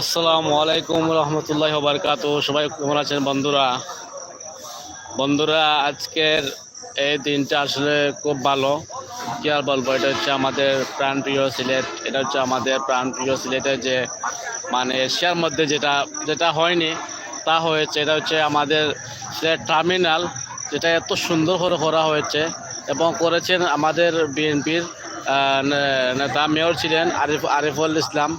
আসসালামু আলাইকুম রহমতুল্লাহ বারকাত সবাই কেমন আছেন বন্ধুরা? বন্ধুরা, আজকের এই দিনটা আসলে খুব ভালো। কি আর বলব, এটা হচ্ছে আমাদের প্রাণ প্রিয় সিলেট। এটা হচ্ছে আমাদের প্রাণ প্রিয় সিলেটের যে মানে এশিয়ার মধ্যে যেটা যেটা হয়নি, তা হয়েছে। এটা হচ্ছে আমাদের সিলেট টার্মিনাল, যেটা এত সুন্দর করে করা হয়েছে। এবং করেছেন আমাদের বিএনপির নেতা মেয়র ছিলেন আরিফ, আরিফুল ইসলাম।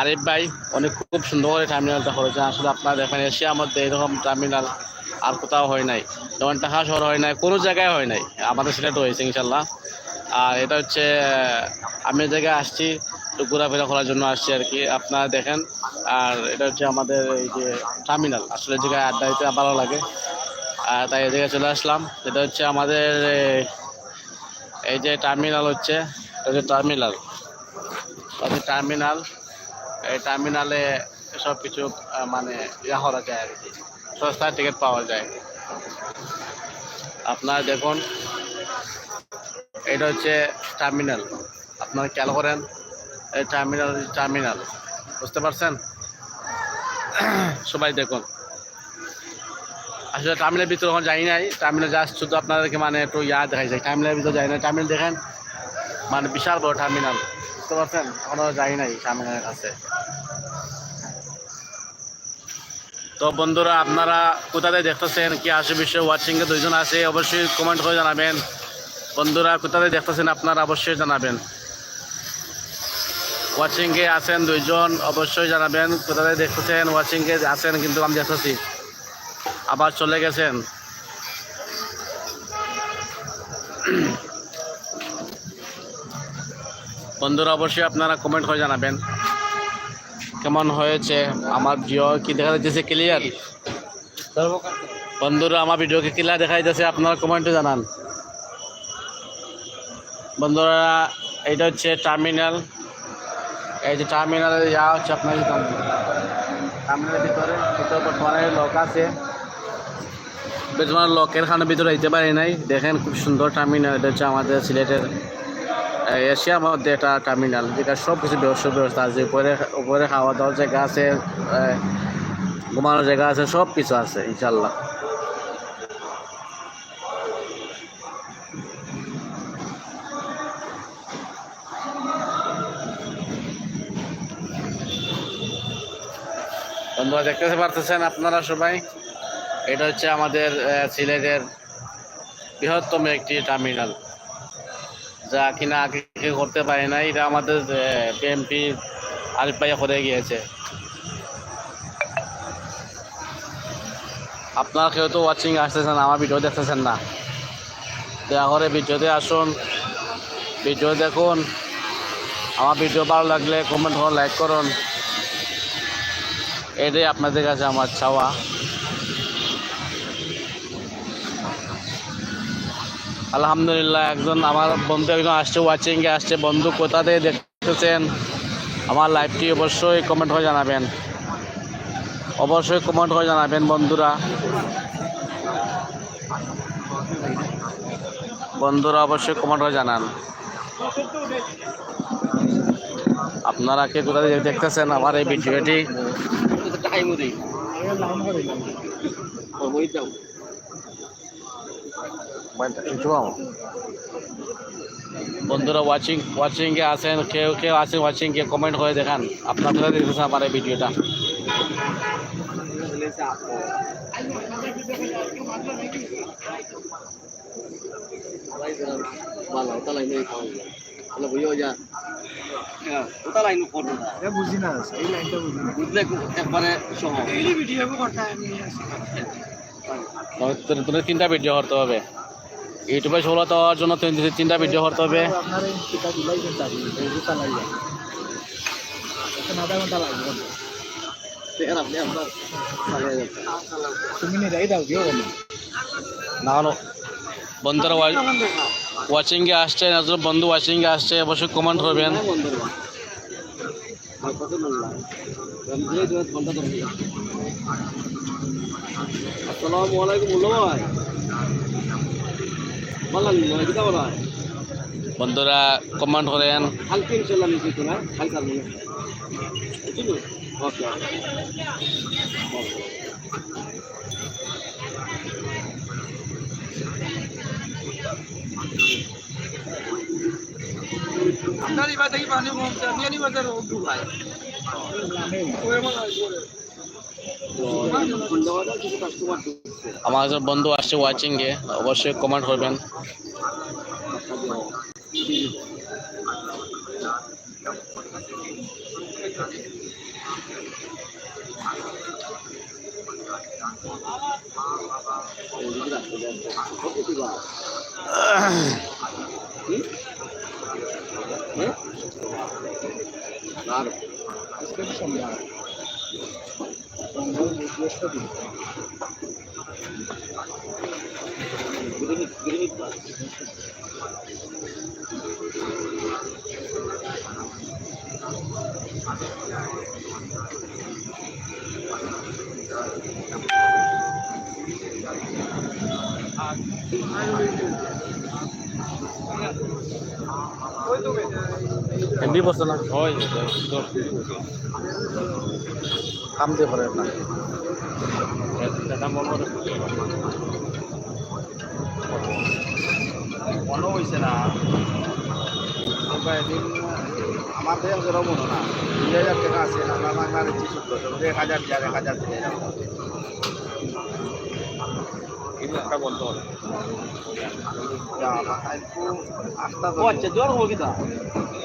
আরিফ ভাই অনেক খুব সুন্দর করে টার্মিনালটা করেছেন। আসলে আপনার দেখেন, এশিয়ার মধ্যে এরকম টার্মিনাল আর কোথাও হয় নাই। যেমন টাকা শহর হয় নাই, কোনো জায়গায় হয় নাই। আমাদের সিলেটে হয়েছে ইনশাল্লাহ আর এটা হচ্ছে, আমি জায়গায় আসছি ঘোরাফেরা করার জন্য আসছি আর কি। আপনারা দেখেন, আর এটা হচ্ছে আমাদের এই যে টার্মিনাল আসলে জায়গায় আড্ডা দিতে ভালো লাগে তাই এদিকে চলে আসলাম। এটা হচ্ছে আমাদের এই যে টার্মিনাল হচ্ছে টার্মিনাল টার্মিনাল এই টার্মিনালে সব কিছু মানে ইয়া করা যায় আর কি। সস্তায় টিকিট পাওয়া যায়। আপনারা দেখুন, এটা হচ্ছে টার্মিনাল আপনারা খেয়াল করেন, এই টার্মিনাল টার্মিনাল বুঝতে পারছেন? সবাই দেখুন। আসলে টার্মিনালের ভিতরে এখন যাই নাই। টার্মিনাল জাস্ট শুধু আপনাদেরকে মানে একটু ইয়া দেখাই যায় টার্মিনালের ভিতরে যাই না টার্মিনাল দেখেন মানে বিশাল বড় টার্মিনাল বুঝতে পারছেন? এখনও যাই নাই টার্মিনালের কাছে। তো বন্ধুরা, আপনারা কোথাতে দেখতেছেন, কি বিষয়ে ওয়াচিংয়ে দুইজন আছে অবশ্যই কমেন্ট করে জানাবেন। বন্ধুরা কোথাতে দেখতেছেন আপনারা অবশ্যই জানাবেন। ওয়াচিংয়ে আছেন দুইজন, অবশ্যই জানাবেন। কোথাতে দেখতেছেন ওয়াচিংয়ে আছেন, কিন্তু আমি দেখতেছি। আবার চলে গেছেন। বন্ধুরা, অবশ্যই আপনারা কমেন্ট করে জানাবেন। কেমন হয়েছে? আমার জিও কি দেখা যাচ্ছে ক্লিয়ার বন্ধুরা, আমার ভিডিওকে ক্লিয়ার দেখা যাচ্ছে আপনারা কমেন্টে জানান। বন্ধুরা এইটা হচ্ছে টার্মিনাল এই যে টার্মিনালে যাওয়া হচ্ছে আপনার টার্মিনালের ভিতরে ভিতরে বর্তমানে লোক আছে। বর্তমানে লোকের খানের ভিতরে যেতে পারি নাই। দেখেন খুব সুন্দর টার্মিনাল এটা হচ্ছে আমাদের সিলেটের এশিয়ার মধ্যে একটা টার্মিনাল যেটা সব কিছু ব্যবস্থা ব্যবস্থা আছে। উপরে উপরে খাওয়া দাওয়ার জায়গা আছে ঘুমানোর জায়গা আছে সব কিছু আছে ইনশাল্লাহ বন্ধুরা দেখতে পারতেছেন আপনারা সবাই? এটা হচ্ছে আমাদের সিলেটের বৃহত্তম একটি টার্মিনাল যা কিনা আগে কেউ করতে পারে না এটা আমাদের বিএমপি আরিফ ভাইয়া করে গিয়েছে। আপনারা কেউ তো ওয়াচিং আসতেছেন, আমার ভিডিও দেখতেছেন না। দয়া করে ভিডিওতে আসুন ভিডিও দেখুন। আমার ভিডিও ভালো লাগলে কমেন্ট করুন লাইক করুন। এটাই আপনাদের কাছে আমার চাওয়া। আলহামদুলিল্লাহ একজন আমার বন্ধু একজন আসছে ওয়াচিংয়ে আসছে। বন্ধু কোথা থেকে দেখতেছেন? আমার লাইভটি অবশ্যই কমেন্ট করে জানাবেন। অবশ্যই কমেন্ট করে জানাবেন বন্ধুরা। বন্ধুরা অবশ্যই কমেন্ট করে জানান। আপনারা কে কোথা থেকে দেখতেছেন? আমার এই ভিডিওটি বন্ধুরা ওয়াচিং ওয়াচিং এ আছেন কেউ কেউ আছেন ওয়াচিং কে কমেন্ট করে দেখান। আপনার কোথায় দেখতেছেন আমার এই ভিডিওটা বুঝি না বুঝলে একবারে এই ভিডিও করতে তিনটা ভিডিও করতে হবে। ইউটিউবে সফলতা হওয়ার জন্য তিন- তিনটা ভিডিও করতে হবে। আপনার এই টিকা দিলাই কিন্তু আপনি এই যে চালাই যান এখন ঘণ্টা বন্ধুরা কমেন্ট করবেন আসসালামু আলাইকুম মুল্লা ভাই ভালো কিতা বলা বন্ধুরা কমেন্ট করেন ইনশাল্লাহ কাল ওকে। আপনার এবার দেখি পানি কমছে বাজার ভাই কিছু আমার একজন বন্ধু আসছে ওয়াচিং এ অবশ্যই কমেন্ট করবেন। Claro. Es que no son nada. MB বসতো না? হয় কাম দিয়ে করে না। মনে হয়েছে না। এদিন আমার দেহ জোরও মনে না। দুই হাজার টাকা আছে আমরা বাংলা দিচ্ছি সত্তর এক হাজার দিয়ে এক হাজার দিয়ে একটা বলতে হবে আচ্ছা জ্বর হব কিতা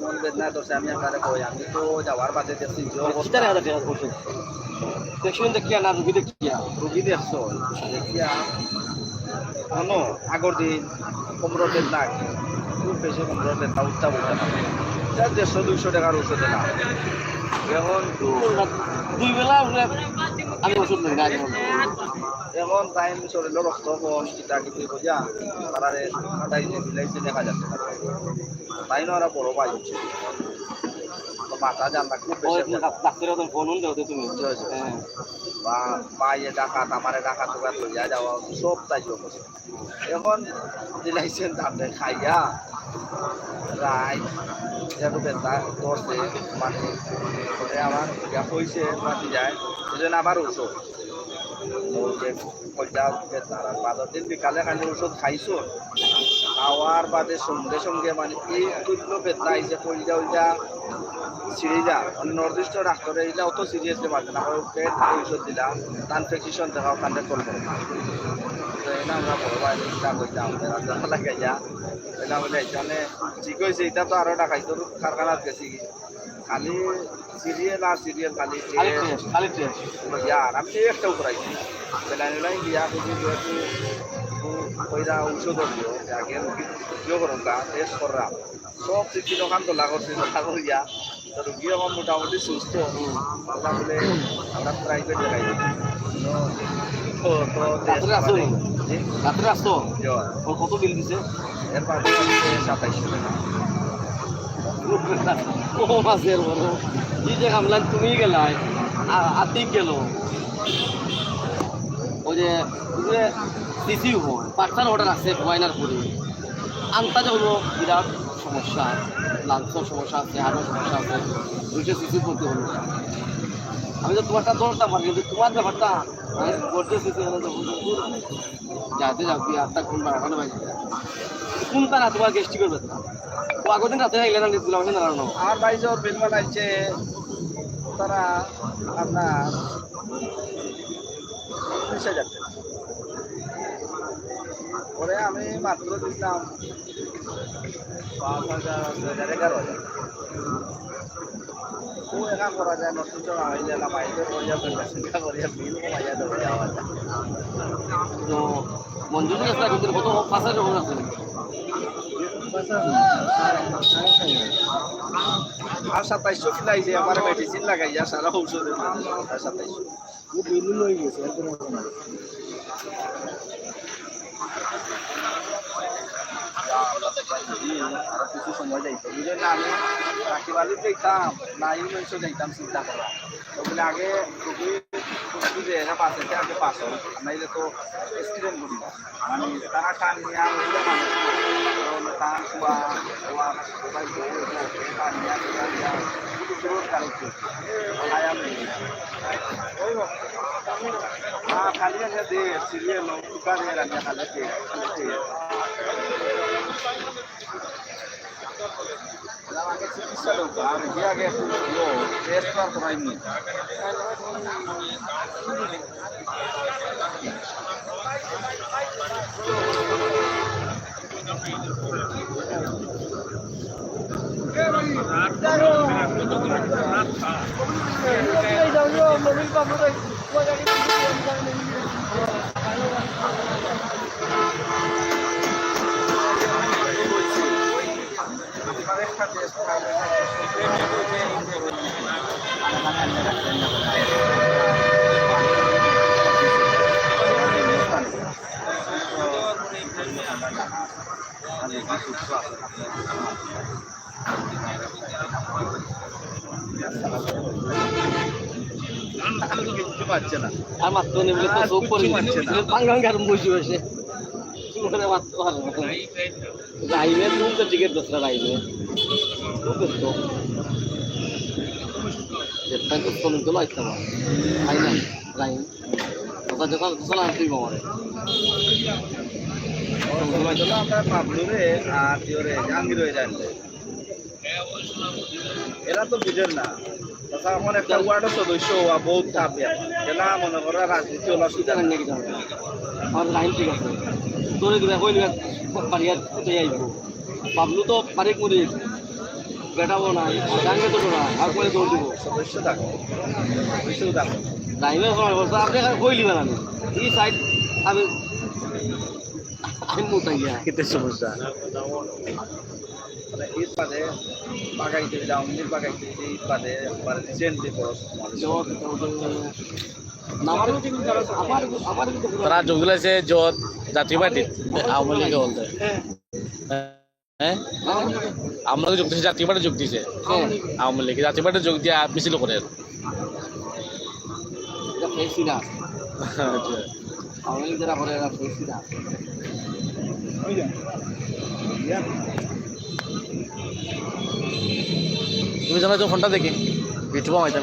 মন বেদনা ধরছে আমি আপনারে কই আমি তো যাওয়ার বাদে দেখছি জ্বর কিতারে হাজার টাকা করছে দেখছেন দেখিয়া না রুগী দেখিয়া? রুগী দেখছ? দেখিয়া কোনো আগর দিন পনেরো দিন না খুব বেশি পনেরো দিন না উঠতা বলতে না যা দেড়শো দুইশো টাকার ওষুধ না এখন দুই বেলা আমি ওষুধ নেই না এখন টাইম শরীরের রক্ত কম কিতা কিতি বোঝা তারা দেখা যাচ্ছে তুমি। হ্যাঁ। বা পায়ে ডাকাত আমারে ডাকাত লইয়া যাওয়া সব তাই এখন দিলাইছেন তাতে খাইয়া রাই যেন বেতা ধরছে মানে আমার ইয়া হয়েছে মাটি যায় সেজন্য আবার ওষুধ কইটা বেতা আর দিন বিকালে খালি ওষুধ খাইছো। খাওয়ার বাদে সঙ্গে সঙ্গে মানে এই তুল্য বেদনা আইসে কইটা ওইটা ছিঁড়ে যা মানে নির্দিষ্ট ডাক্তারে এটা অত সিরিয়াসলি মারছে না। পেট ঔষধ দিলা তান প্রেসক্রিপশন দেখাও তান্ডে কল এটা আমরা করতাম লাগে যা এটা বলে এখানে ঠিক হয়েছে এটা তো আরও টাকাই তোর কারখানাত গেছি। খালি সিরিয়াল আর সিরিয়াল খালি খালি ইয়ার আমি একটা উপরাইছি বেলাইন বেলাইন দিয়া খুঁজি যেহেতু কইরা ঔষধ দিও আগে কিয় করুন টেস্ট করলাম সব তোলা করিয়া তো রুগী আমার মোটামুটি সুস্থ। আমরা বলে আমরা প্রাইভেট দেখাই তো তো রাত্রে আসো রাত্রে আসতো ওর কত বিল দিছে? এরপর সাতাইশশো টাকা। ও মাসের বড় কি যে হামলান তুমি গেলাই আতিক গেল। ওই যে সিসি হয় পার্সার অর্ডার আছে ময়নার পরে আন্তাজে হলো বিরাট সমস্যা লাঞ্চের সমস্যা আছে হাড়ের সমস্যা আছে, দুইটা সিসি করতে হলো। আমি তো তোমারটা ধরতাম আর কিন্তু তোমার ব্যাপারটা, আমি করতে সিসি হলে তো যাতে যাবি আটটা কোন বাড়ানো ভাই কোনটা না তোমার গেস্টি করবে ও আগের দিন রাতে আইলে না জানানো আমার ভাই যে বিল বানাইছে তারা আপনার বিশ হাজার টাকা আমি মাত্র দিলাম পাঁচ হাজার দু হাজার এগারো হাজার। ও একা করা যায় নতুন চলা হইলে না মাইকে করিয়া চিন্তা করিয়া বিল কমাইয়া দেবো যাওয়া যায়। তো মঞ্জুর আছে কিন্তু কত পাঁচ হাজার টাকা আছে? আর সাতাইশশো খিলাইছে আমার মেডিসিন লাগাইয়া সারা ঔষধের সাতাইশশো। বিলু লই গেছে আর কিছু সময় যাইতো ওই জন্য আমি রাখিবালি যাইতাম না ইউমেন্সও যাইতাম, চিন্তা করা। ওগুলো আগে খুবই যে এরা পাশে পাস হয় নাইলে তো স্টুডেন্ট করি না মানে তারা টান নিয়ে ওগুলো মানুষ টান কুয়া কুয়া সবাই টান নিয়ে হ্যাঁ খালে আমাকে চিকিৎসা দরকার আর যে আগে একটু টেস্ট আর পাচ্ছে না আর মাত্র নেবলে তো চোখ পড়ে ভাঙ্গা বসে বসে। করে মারতে পারবে না। রাইবে তুমি তো টিকিট না আমরা হয়ে জানলে এরা তো বুঝেন না। এমন একটা ওয়ার্ডের সদস্য হওয়া বহুত চাপ এলা মনে করো রাজনীতি হলো সুবিধা নাকি জানো আমাদের ঠিক আছে। তোরে দিবে কই দিবে পারিয়া কোথায় আইব? বাবলু তো পারিক মুড়ি বেটাবো না ডাঙ্গে তো না আর করে দৌড় দিব। ড্রাইভার সময় বলছে আপনি কই দিবেন আমি এই সাইড আমি আমি মুতাই গিয়া। কিতে সমস্যা। মানে ঈদ বাদে বাগাইতে যাও ঈদ বাগাইতে ঈদ বাদে রিসেন্টলি বড় কিন্তু তারা যোগ দিলাইছে যত জাতীয় পার্টি, আওয়ামী লীগে বলতে। হ্যাঁ? আমরা যোগ দিয়েছি, জাতীয় পার্টি যোগ দিয়েছে। আওয়ামী লীগে জাতীয় পার্টি যোগ দিয়ে মিছিল করে। তুমি জানো তো ফোনটা দেখি? ইউটিউবে মাইতাম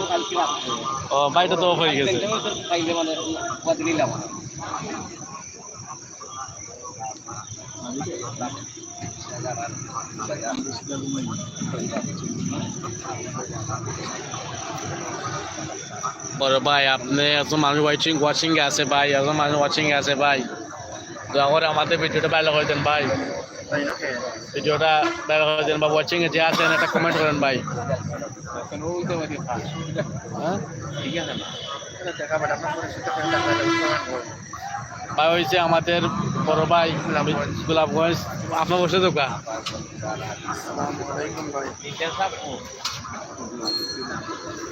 ও বাইরে তো হয়ে গেছে। বড় ভাই, আপনি এত মানুষ ওয়াচিং ওয়াচিং আছে ভাই, এত মানুষ ওয়াচিং আছে ভাই। দয়া করে আমাদের ভিডিওটা ভালো করে দেন ভাই। ভিডিওটা ভালো করে দেন বা ওয়াচিং এ যে আছেন একটা কমেন্ট করেন ভাই। হ্যাঁ? ভাই হয়েছে আমাদের বড় ভাই গোলাপগঞ্জ। আপনার বসে দোকা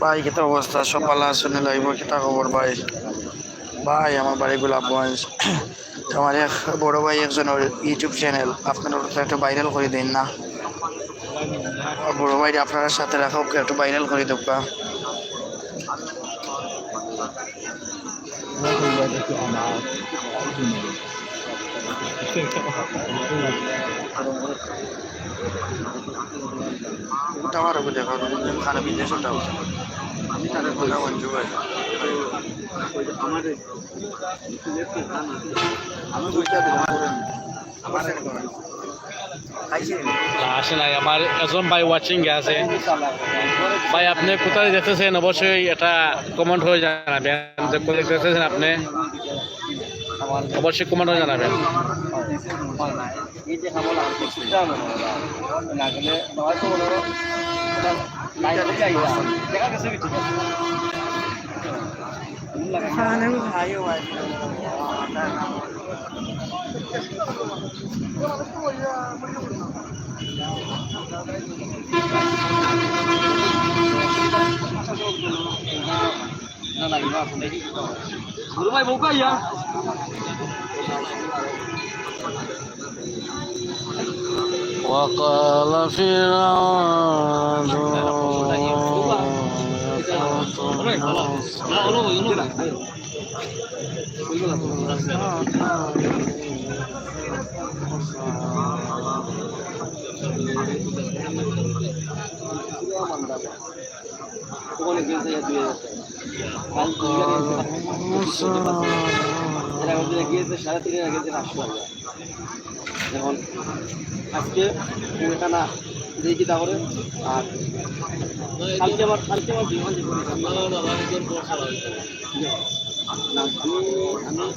ভাই কেটা অবস্থা? সব ভালো শুনে লাগব কেটা খবর ভাই? ভাই, আমার বাড়ি গোলাপগঞ্জ আমার এক বড় ভাই একজনের ইউটিউব চ্যানেল। আপনার ওটা একটু ভাইরাল করে দিন না। বড় ভাই, আপনারা সাথে রাখা, ওকে একটু ভাইরাল করে দেবা ওটা আমার বিদেশ ওটা আমি তাদের কথা বলছি। আমি বুঝতে আমার আসে নাই। আমার একজন ভাই ওয়াচিং আছে। ভাই আপনি কোথায় দেখতেছেন? অবশ্যই এটা কমেন্ট হয়ে জানাবেন। যে কোথায় দেখতেছেন আপনি? আমার অবশ্যই কমেন্টে জানাবেন। এই যে খাব না সুবিধা হবে وقال فرعون না হলো হলো না ওখানে গেছে দুই হাজার কাল এরা ওদের গিয়েছে সাড়ে তিন হাজার গেছে পাঁচশো হাজার যেমন আজকে এখানে দেখি তারপরে আর কালকে আমার কালকে আমার বিমান না আমি আমি আমার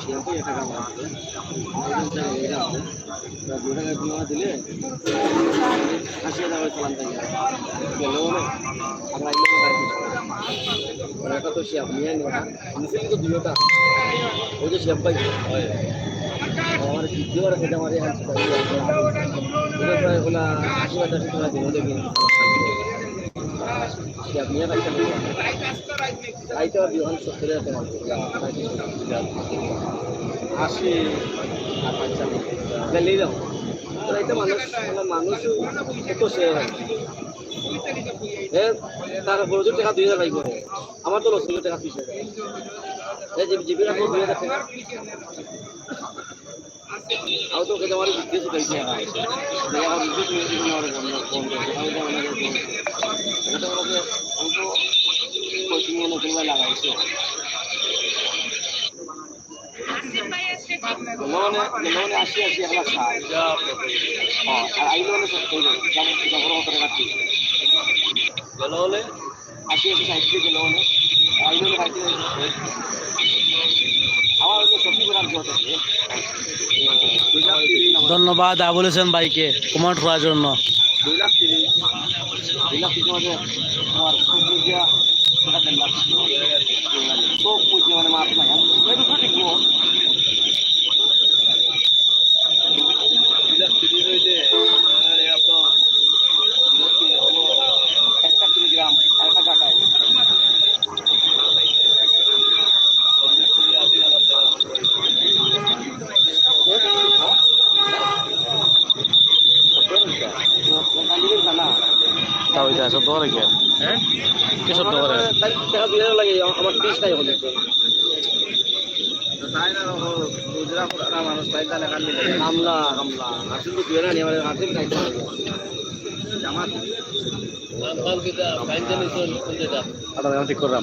শেয়ারকে এক টাকা। আছে এটা আছে দু টাকা বিমা দিলে আশি হাজার চালান থাকে গেলেও না আমরা একটা তো শেয়ার নিয়ে নিচে তো দুটা ওই যে শেয়ার পাই। আমার আর সেটা আমার হলো আশি হাজার টাকা সত্তর হাজার নিয়ে যাও তো মানে তার বড় টাকা দুই হাজার লাগবে আমার তো লস হলো টাকা। अब तो कदम वाले जिद्दी से कैसे आ रहा है मैं और जिद्दी से जिद्दी में और हम लोग फोन करते हैं तो मैंने फोन किया तो उनको उनको कोचिंग में नौकरी वाला लगा इसको लोने लोने आशी आशी हला साल हाँ और आई लोने सब कोई जब जब रोक रखा थी लोने आशी आशी साइकिल के लोने आई लोने भाई ধন্যবাদ আবুল হোসেন ভাইকে কমেন্ট করার জন্য। দুই লাখ তিরিশ দুই লাখ তিরিশ মানে তোমার সবজি দিয়া সেটা দেড় লাখ সব পুঁজি মানে মাছ নাই এটা তো ঠিক একটা কিলোগ্রাম একটা কাটায় না তাও এটা শব্দ করে কে কি শব্দ করে টাকা দুই হাজার লাগে আমার তিরিশ টাকা হলে কামলা কামলা আসলে তো দুই হাজার খাইতে হবে। আটা ঠিক করলাম।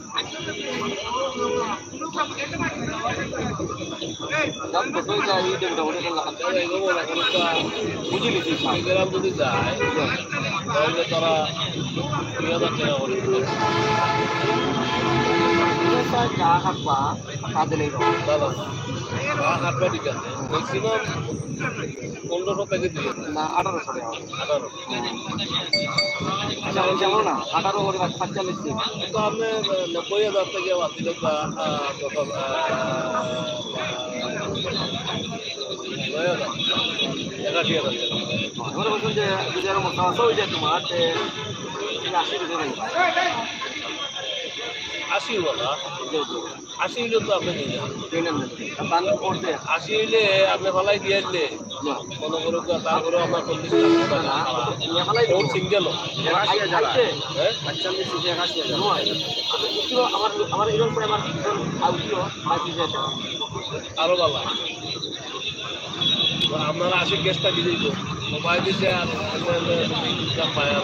দাম কতই চাই এই দেবটা ওটা লাখ বুঝি লিখি গ্রাম যদি যায় তারা আছে পনেরোশো প্যাকেট দিয়ে না আঠারোশো টাকা আঠারো আচ্ছা আমরা না আঠারো করে পাঁচচল্লিশ তো আপনি নব্বই হাজার থেকে বাদ দিলে বা হাজার হাজার টাকা বলছেন যে যদি আরও মশলা হয়ে যায় তোমার তে তুমি আশি দিতে পারি আশি হইলে তো আপনি দিয়ে যান। আশি ফালাই দিয়ে না। মনে করো তারপরে আপনার চল্লিশ টাকা না না নিয়ে সিঙ্গেল হ্যাঁ? হাজার। আরও ভালো আপনারা আসে গ্যাসটা দিলেই তো মোবাইল দিতে আর পায় আর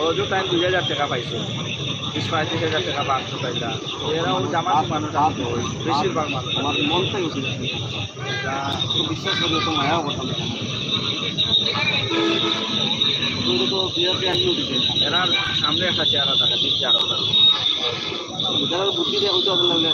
ওজো টাইম দুই হাজার টাকা পাইছে। বিশ পঁয়ত্রিশ হাজার টাকা বাংশো পাইলা এরাও জামাত মানুষ বেশিরভাগ মানুষ আমার মন থেকে বিশ্বাস করবে তো মায়া করতাম তো বিয়ার দিয়ে আমি উঠেছি এরা সামনে একটা চেহারা থাকে তিন চার বুদ্ধি দিয়ে হয়তো। লাগলে